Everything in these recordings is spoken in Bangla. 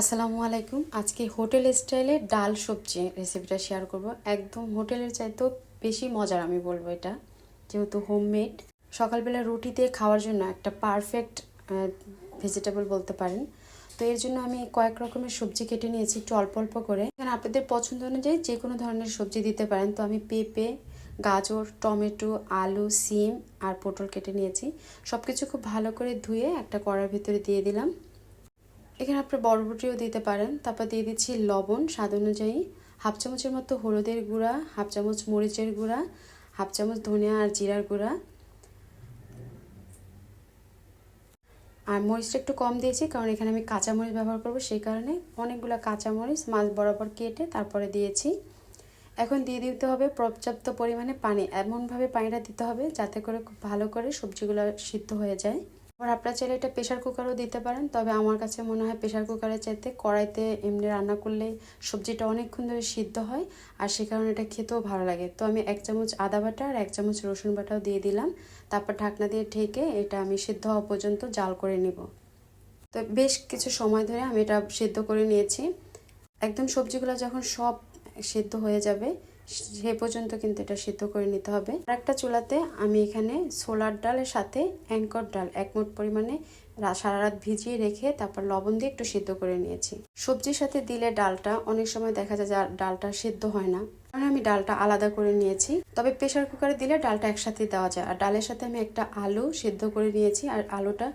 আসসালামু আলাইকুম। আজকে হোটেল স্টাইলে ডাল সবজি রেসিপিটা শেয়ার করব। একদম হোটেলের চাইতেও বেশি মজার আমি বলব এটা। যেহেতু হোমমেড সকালবেলা রুটি দিয়ে খাওয়ার জন্য একটা পারফেক্ট ভেজিটেবল বলতে পারেন। তো এর জন্য আমি কয়েক রকমের সবজি কেটে নিয়েছি একটু অল্প অল্প করে। এখানে আপনাদের পছন্দ অনুযায়ী যে কোনো ধরনের সবজি দিতে পারেন। তো আমি পেঁপে, গাজর, টমেটো, আলু, সিম আর পটল কেটে নিয়েছি। সব কিছু খুব ভালো করে ধুয়ে একটা কড়ার ভিতরে দিয়ে দিলাম। এখানে আপনি বরবটিও দিতে পারেন। তারপর দিয়ে দিচ্ছি লবণ, স্বাদ অনুযায়ী। হাফ চামচের মতো হলুদের গুঁড়া, হাফ চামচ মরিচের গুঁড়া, হাফ চামচ ধনিয়া আর জিরার গুঁড়া। আর মরিচটা একটু কম দিয়েছি, কারণ এখানে আমি কাঁচামরিচ ব্যবহার করব সেই কারণে। অনেকগুলো কাঁচামরিচ, মাছ বরাবর কেটে তারপরে দিয়েছি। এখন দিয়ে দিতে হবে পর্যাপ্ত পরিমাণে পানি। এমনভাবে পানিটা দিতে হবে যাতে করে খুব ভালো করে সবজিগুলো সিদ্ধ হয়ে যায়। আবার আপনারা চাইলে এটা প্রেশার কুকারও দিতে পারেন, তবে আমার কাছে মনে হয় প্রেশার কুকারের চাইতে কড়াইতে এমনি রান্না করলে সবজিটা অনেকক্ষণ ধরে সিদ্ধ হয়, আর সে কারণে এটা খেতেও ভালো লাগে। তো আমি এক চামচ আদা বাটা আর এক চামচ রসুন বাটাও দিয়ে দিলাম, তারপর ঢাকনা দিয়ে ঢেকে এটা আমি সিদ্ধ হওয়া পর্যন্ত জাল করে নিব। তো বেশ কিছু সময় ধরে আমি এটা সিদ্ধ করে নিয়েছি। একদম সবজিগুলো যখন সব সিদ্ধ হয়ে যাবে সে পর্যন্ত কিন্তু এটা সিদ্ধ করে নিতে হবে। আর একটা চুলাতে আমি এখানে সোলার ডালের সাথে অ্যাঙ্কর ডাল এক মোট পরিমাণে সারা রাত ভিজিয়ে রেখে তারপর লবণ দিয়ে একটু সিদ্ধ করে নিয়েছি। সবজির সাথে দিলে ডালটা অনেক সময় দেখা যায় ডালটা সিদ্ধ হয় না। কারণ আমি ডালটা আলাদা করে নিয়েছি। তবে প্রেশার কুকারে দিলে ডালটা একসাথে দেওয়া যায়। আর ডালের সাথে আমি একটা আলু সিদ্ধ করে নিয়েছি আর আলুটা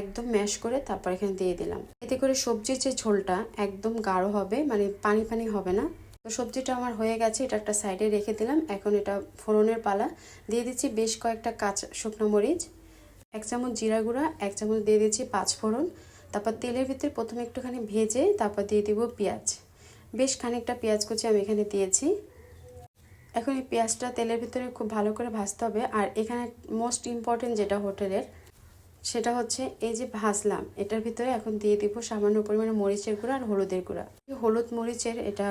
একদম ম্যাশ করে তারপর এখানে দিয়ে দিলাম। এতে করে সবজির যে ঝোলটা একদম গাঢ় হবে মানে পানি পানি হবে না। তো সবজিটা আমার হয়ে গেছে, এটা একটা সাইডে রেখে দিলাম। এখন এটা ফোড়নের পালা। দিয়ে দিচ্ছি বেশ কয়েকটা কাঁচা শুকনো মরিচ, এক চামচ জিরা গুঁড়া, এক চামচ দিয়ে দিচ্ছি পাঁচ ফোড়ন। তারপর তেলের ভিতরে প্রথমে একটুখানি ভেজে তারপর দিয়ে দিব পেঁয়াজ। বেশ খানিকটা পেঁয়াজ কুচি আমি এখানে দিয়েছি। এখন এই পেঁয়াজটা তেলের ভিতরে খুব ভালো করে ভাজতে হবে। আর এখানে মোস্ট ইম্পর্টেন্ট যেটা হোটেলের সেটা হচ্ছে এই যে ভাজলাম, এটার ভিতরে এখন দিয়ে দিব সামান্য পরিমাণে মরিচের গুঁড়া আর হলুদের গুঁড়া। হলুদ মরিচের এটা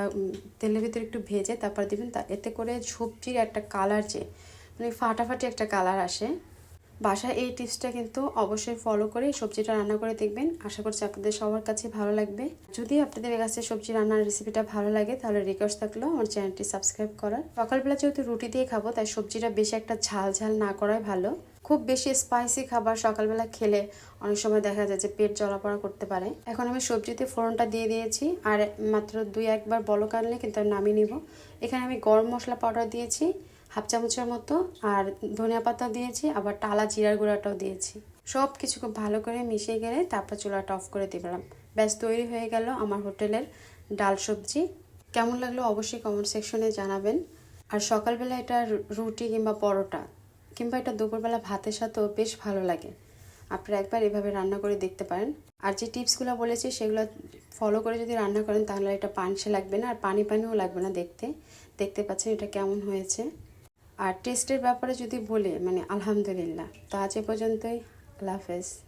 তেলের ভিতরে একটু ভেজে তারপর দিবেন তা, এতে করে সবজির একটা কালার যে মানে ফাটাফাটি একটা কালার আসে বাসায় এই টিপসটা কিন্তু অবশ্যই ফলো করে সবজিটা রান্না করে দেখবেন। আশা করছি আপনাদের সবার কাছে ভালো লাগবে। যদি আপনাদের কাছে সবজি রান্নার রেসিপিটা ভালো লাগে, তাহলে রিকোয়েস্ট থাকল আমার চ্যানেলটি সাবস্ক্রাইব করার। সকালবেলা যেহেতু রুটি দিয়ে খাব, তাই সবজিটা বেশি একটা ঝাল ঝাল না করাই ভালো। খুব বেশি স্পাইসি খাবার সকালবেলা খেলে অনেক সময় দেখা যায় যে পেট জলাপড়া করতে পারে। এখন আমি সবজিতে ফোড়নটা দিয়ে দিয়েছি, আর মাত্র দুই একবার বলক আনলে কিন্তু আমি নামিয়ে নিব। এখানে আমি গরম মশলা পাউডার দিয়েছি হাফ চামচের মতো, আর ধনিয়া পাতা দিয়েছি, আবার টালা জিরার গুঁড়াটাও দিয়েছি। সব কিছু খুব ভালো করে মিশিয়ে গেলে তারপর চুলাটা অফ করে দিলাম। ব্যাস, তৈরি হয়ে গেল আমার হোটেলের ডাল সবজি। কেমন লাগল অবশ্যই কমেন্ট সেকশনে জানাবেন। আর সকালবেলা এটা রুটি কিংবা পরোটা, কিংবা এটা দুপুরবেলা ভাতের সাথেও বেশ ভালো লাগে। আপনারা একবার এভাবে রান্না করে দেখতে পারেন। আর যে টিপসগুলো বলেছি, সেগুলো ফলো করে যদি রান্না করেন, তাহলে এটা পানসে লাগবে না, আর পানি পানিও লাগবে না দেখতে। দেখতে পাচ্ছেন এটা কেমন হয়েছে। আর টেস্টের ব্যাপারে যদি বলে মানে আলহামদুলিল্লাহ তো আজ এ পর্যন্তই। আল্লাহ হাফেজ।